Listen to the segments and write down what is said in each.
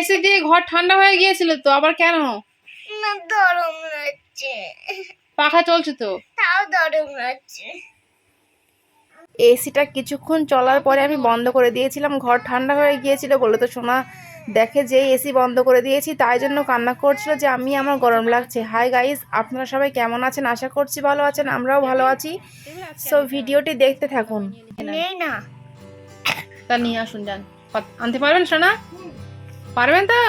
এসে দিয়ে ঘর ঠান্ডা হয়ে গিয়েছিল তো আবার কেন? না গরম লাগছে। পাখা চলছে তো? তাও গরম লাগছে। এসিটা কিছুক্ষণ চলার পরে আমি বন্ধ করে দিয়েছিলাম ঘর ঠান্ডা হয়ে গিয়েছিল বলে তো সোনা দেখে যে এসি বন্ধ করে দিয়েছি তাই জন্য কান্না করছিল যে আমি আমার গরম লাগছে। হাই গাইস আপনারা সবাই কেমন আছেন? আশা করছি ভালো আছেন আমরাও ভালো আছি। সো ভিডিওটি দেখতে থাকুন। না। তা নিয়ে আসুন যান। আনতে পারবেন সোনা? পারবেন তো?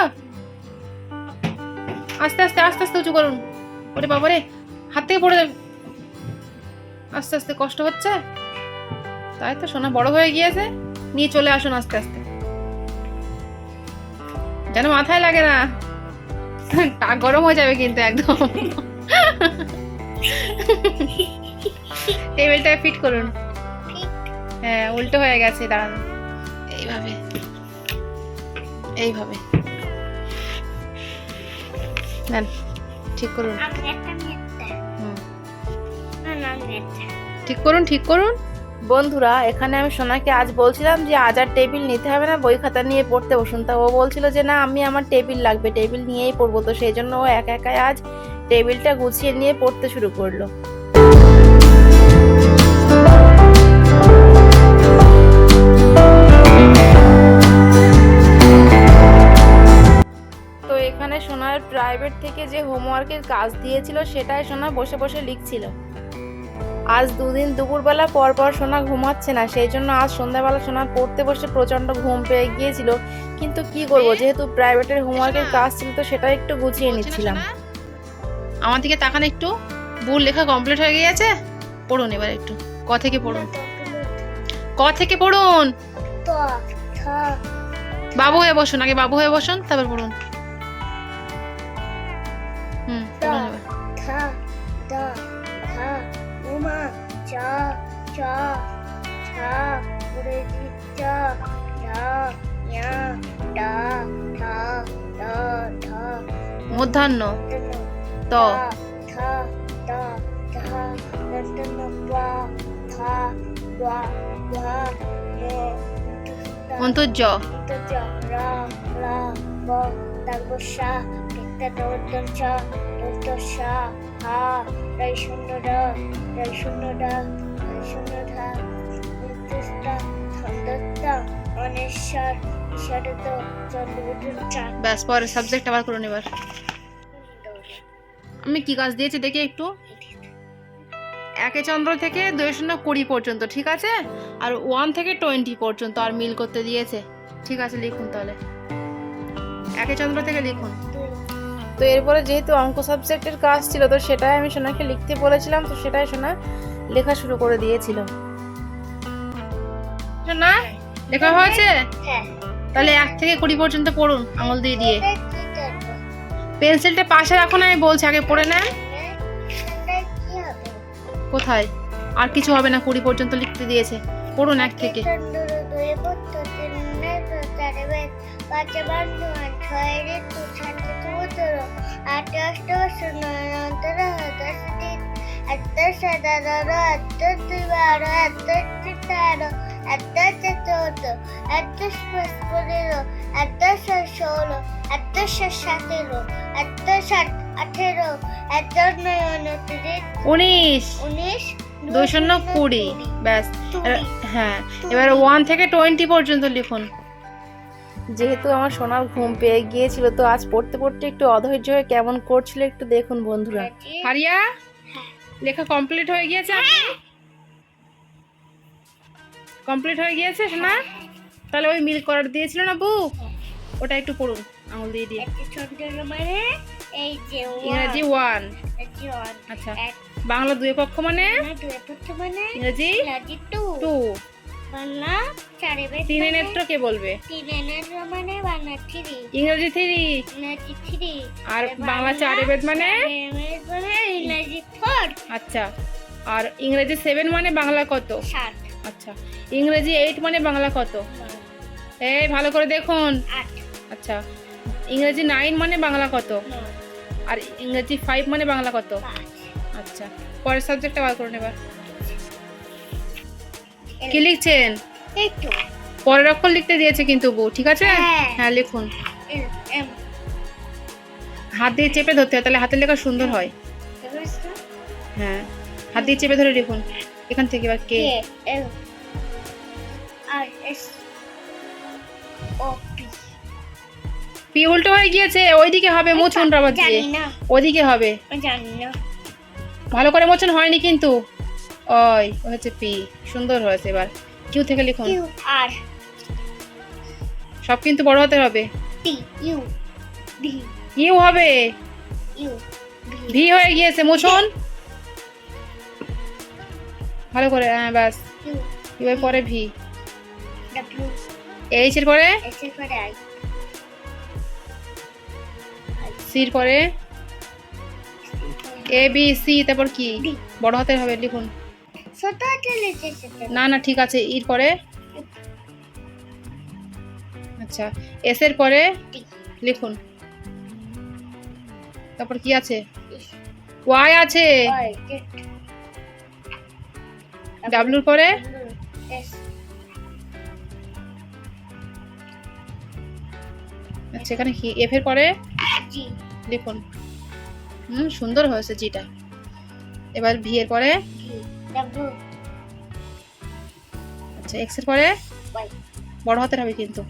আস্তে আস্তে আস্তে আস্তে উঁচু করুন। ওরে বাবা রে হাত থেকে পড়ে যাবে। আস্তে আস্তে, কষ্ট হচ্ছে? তাই তো সোনা বড় হয়ে গিয়েছে। নিয়ে চলে আসুন আস্তে আস্তে। যেন মাথায় লাগে না। টাক গরম হয়ে যাবে কিন্তু একদম। টেবিলটা ফিট করুন। হ্যাঁ উল্টো হয়ে গেছে, দাঁড়ান। এইভাবে। এইভাবে। নেন ঠিক করুন। আমি একটা মেয়েটা হুম। না না ঠিক করুন ঠিক করুন। বন্ধুরা এখানে আমি সোনাকে আজ বলছিলাম যে আজ আর টেবিল নিতে হবে না বই খাতা নিয়ে পড়তে বসুন। তা ও বলছিল যে না আমি আমার টেবিল লাগবে টেবিল নিয়েই পড়ব। তো সেই জন্য ও একা একাই আজ টেবিলটা গুছিয়ে নিয়ে পড়তে শুরু করল। সোনার প্রাইভেট থেকে যে হোমওয়ার্কের কাজ দিয়েছিল সেটাই সোনা বসে বসে লিখছিল। আজ দুদিন দুপুরবেলা পর পর সোনা ঘুমাচ্ছে না সেই জন্য আজ সন্ধ্যাবেলা সোনা পড়তে বসে প্রচণ্ড ঘুম পেয়ে গিয়েছিল। কিন্তু কি করব যেহেতু প্রাইভেটের হোমওয়ার্কের কাজ ছিল তো সেটা একটু গুছিয়ে নিচ্ছিলাম। আমার দিকে তাকান একটু। ভুল লেখা কমপ্লিট হয়ে গিয়েছে? পড়ুন এবার একটু। ক থেকে পড়ুন? ক থেকে পড়ুন? বাবু হয়ে বসুন আগে বাবু হয়ে বসুন তারপর পড়ুন। ছ ছ ইংরেজি চ মধ্যাহ্ন ত। অন্তর্য। তারপর সা পিতা দৌদ্দর ছ দৌদ্দর হা রাই শূন্য র রাই শূন্য র রাই শূন্য ধা, অনেশ্বর, ঈশ্বরত, চন্দ্রবুদ্ধ চা, ব্যাস পরের সাবজেক্ট আবার করুন এবার আমি কি কাজ দিয়েছি দেখি একটু। একে চন্দ্র থেকে দুই শূন্য কুড়ি পর্যন্ত ঠিক আছে? আর ওয়ান থেকে টোয়েন্টি পর্যন্ত আর মিল করতে দিয়েছে। ঠিক আছে লিখুন তাহলে। একে চন্দ্র থেকে লিখুন। তো এরপরে যেহেতু অঙ্ক সাবজেক্টের কাজ ছিল তো সেটাই আমি সোনাকে লিখতে বলেছিলাম তো সেটাই সোনা লেখা শুরু করে দিয়েছিল। না লেখা হয়েছে? হ্যাঁ, তাহলে এক থেকে কুড়ি পর্যন্ত পড়ুন আঙুল দিয়ে দিয়ে? পেন্সিলটা পাশে রাখুন আমি বলছি আগে পড়ে নেন। হবে? কোথায়? আর কিছু হবে না কুড়ি পর্যন্ত লিখতে দিয়েছে। পড়ুন এক থেকে। ছয় আট অষ্ট শূন্য এত সাধারণ এত দুই বারো এত তেরো এত চৌদ্দ এত পনেরো এত ষোলো এত সতেরো এত সাত আঠেরো এত নয় উনত্রিশ উনিশ উনিশ দুই শূন্য কুড়ি ব্যাস এবার- হ্যাঁ এবার ওয়ান থেকে টোয়েন্টি পর্যন্ত লিখুন যেহেতু আমার সোনার ঘুম পেয়ে গিয়েছিল তো আজ পড়তে পড়তে একটু অধৈর্য হয়ে কেমন করছিল একটু দেখুন বন্ধুরা। ফারিয়া লেখা কমপ্লিট হয়ে গিয়েছে কমপ্লিট হয়ে গিয়েছে না তাহলে ওই মিল করার দিয়েছিল না বুক ওটা একটু পড়ুন আঙুল দিয়ে দিয়ে। ইংরেজি ওয়ান আচ্ছা বাংলা দুই পক্ষ মানে? ইংরেজি টু টু বাংলা তিনে নেত্র কে বলবে? তিনে নেত্র মানে বাংলা থ্রি। ইংরেজি থ্রি? ইংরেজি থ্রি। আর বাংলা চারে বেদ মানে? মানে ইংরেজি ফোর। আচ্ছা আর ইংরেজি সেভেন মানে বাংলা কত? সাত। আচ্ছা ইংরেজি এইট মানে বাংলা কত? এই ভালো করে দেখুন। আচ্ছা ইংরেজি নাইন মানে বাংলা কত? আর ইংরেজি ফাইভ মানে বাংলা কত? আচ্ছা পরের সাবজেক্টটা বার করুন এবার কি লিখছেন? এই তো পরের অক্ষর লিখতে দিয়েছে কিন্তু বউ ঠিক আছে? হ্যাঁ। হ্যাঁ লিখুন। এম হাত দিয়ে চেপে ধরতে হয় তাহলে হাতের লেখা সুন্দর হয়। হ্যাঁ হাত দিয়ে চেপে ধরে লিখুন। এখান থেকে এবার কে? L R S O P. P উল্টো হয়ে গিয়েছে ওইদিকে হবে মোচন রাবার দিয়ে। ওইদিকে হবে। জানি না। ভালো করে মোচন হয়নি কিন্তু। ওই হচ্ছে পি সুন্দর হয়েছে এবার। কিউ থেকে লিখুন। Q R. সব কিন্তু বড় হতে হবে। টি ইউ ভি ইউ হবে। ইউ ভি হয়ে গিয়েছে মোচন ভালো করে হ্যাঁ কিউ ইউ এর পরে ভি। ডাব্লিউ এইচ এর পরে? এস এর পরে আই সির পরে? এ বি সি তারপর কি? বড় হাতে হবে লিখুন। ছোট। না না ঠিক আছে ইর পরে? আচ্ছা এস এর পরে? লিখুন। তারপর কি আছে? ওয়াই আছে। ডাব্লুর পরে? আচ্ছা এখানে কি? এফ এর পরে? লিখুন। হুম সুন্দর হয়েছে জিটা এবার ভি এর পরে? আচ্ছা এক্সের পরে? বড় হাতের হবে কিন্তু।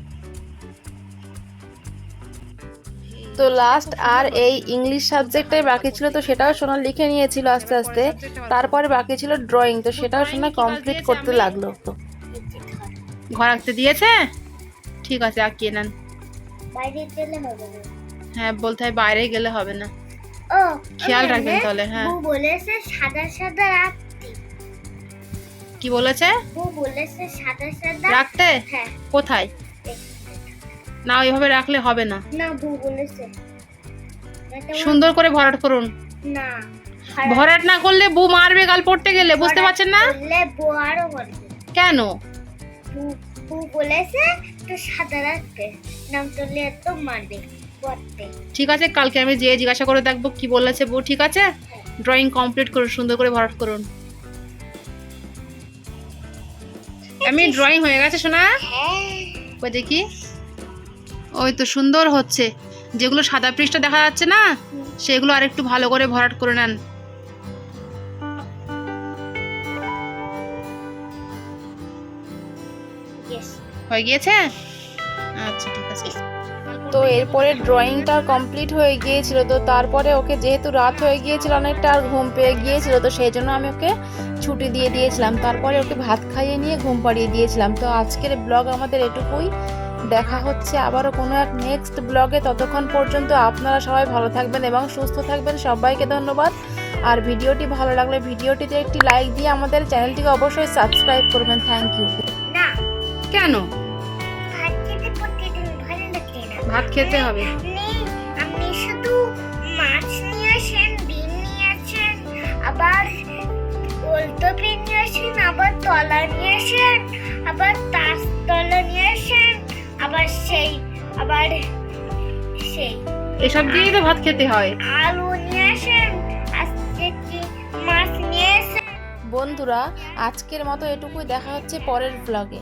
তো লাস্ট আর এই ইংলিশ সাবজেক্টটাই বাকি ছিল তো সেটাও সোনা লিখে নিয়েছিল আস্তে আস্তে। তারপরে বাকি ছিল ড্রয়িং তো সেটাও সোনা কমপ্লিট করতে লাগল। ঘর আঁকতে দিয়েছে? ঠিক আছে আঁকিয়ে নেন। বাইরে গেলে হবে না। হ্যাঁ বলতে হয় বাইরে গেলে হবে না। ও খেয়াল রাখবেন তাহলে, হ্যাঁ। বউ বলেছে সাদা সাদা রাখতে। কি বলেছে? বউ বলেছে সাদা সাদা। রাখতে? হ্যাঁ। কোথায়? না ওইভাবে রাখলে হবে না। না বউ বলেছে। সুন্দর করে ভরাট করুন। না ভরাট না করলে বউ মারবে গাল পড়তে গেলে বুঝতে পারছেন না? বউ আরও কেন? বউ বলেছে তো সাদা রাখতে নাম তুললে তো মারবে। ঠিক আছে কালকে আমি যেয়ে জিজ্ঞাসা করে দেখব কি বলেছে বউ ঠিক আছে? ড্রয়িং কমপ্লিট করুন সুন্দর করে ভরাট করুন। আমি ড্রয়িং হয়ে গেছে শোনা হ্যাঁ। ওই দেখি? ওই তো সুন্দর হচ্ছে। যেগুলো সাদা পৃষ্ঠা দেখা যাচ্ছে না সেগুলো আর একটু ভালো করে ভরাট করে নেন। হয়ে গিয়েছে? আচ্ছা ঠিক আছে। তো এরপরে ড্রয়িংটা কমপ্লিট হয়ে গিয়েছিল। তো তারপরে ওকে যেহেতু রাত হয়ে গিয়েছিল অনেকটা, আর ঘুম পেয়ে গিয়েছিল, তো সেই জন্য আমি ওকে ছুটি দিয়ে দিয়েছিলাম। তারপরে ওকে ভাত খাইয়ে নিয়ে ঘুম পাড়িয়ে দিয়েছিলাম। তো আজকের ব্লগ আমাদের এটুকুই। দেখা হচ্ছে আবারও কোনো এক নেক্সট ব্লগে ততক্ষণ পর্যন্ত আপনারা সবাই ভালো থাকবেন এবং সুস্থ থাকবেন। সবাইকে ধন্যবাদ। আর ভিডিওটি ভালো লাগলে ভিডিওটিতে একটি লাইক দিয়ে আমাদের চ্যানেলটিকে অবশ্যই সাবস্ক্রাইব করবেন। থ্যাংক ইউ না। কেন? ভাত খেতে হবে। আপনি আপনি শুধু মাছ নিয়ে আসেন ডিম নিয়ে আসেন আবার ওলতপি নিয়ে আসেন আবার তলা নিয়ে আসেন আবার তাস তলা নিয়ে আসেন আবার সেই আবার সেই। এসব দিয়েই তো ভাত খেতে হয়। আলু নিয়ে আসেন আজকে কি মাছ নিয়ে আসেন বন্ধুরা আজকের মতো এটুকুই। দেখা হচ্ছে পরের ব্লগে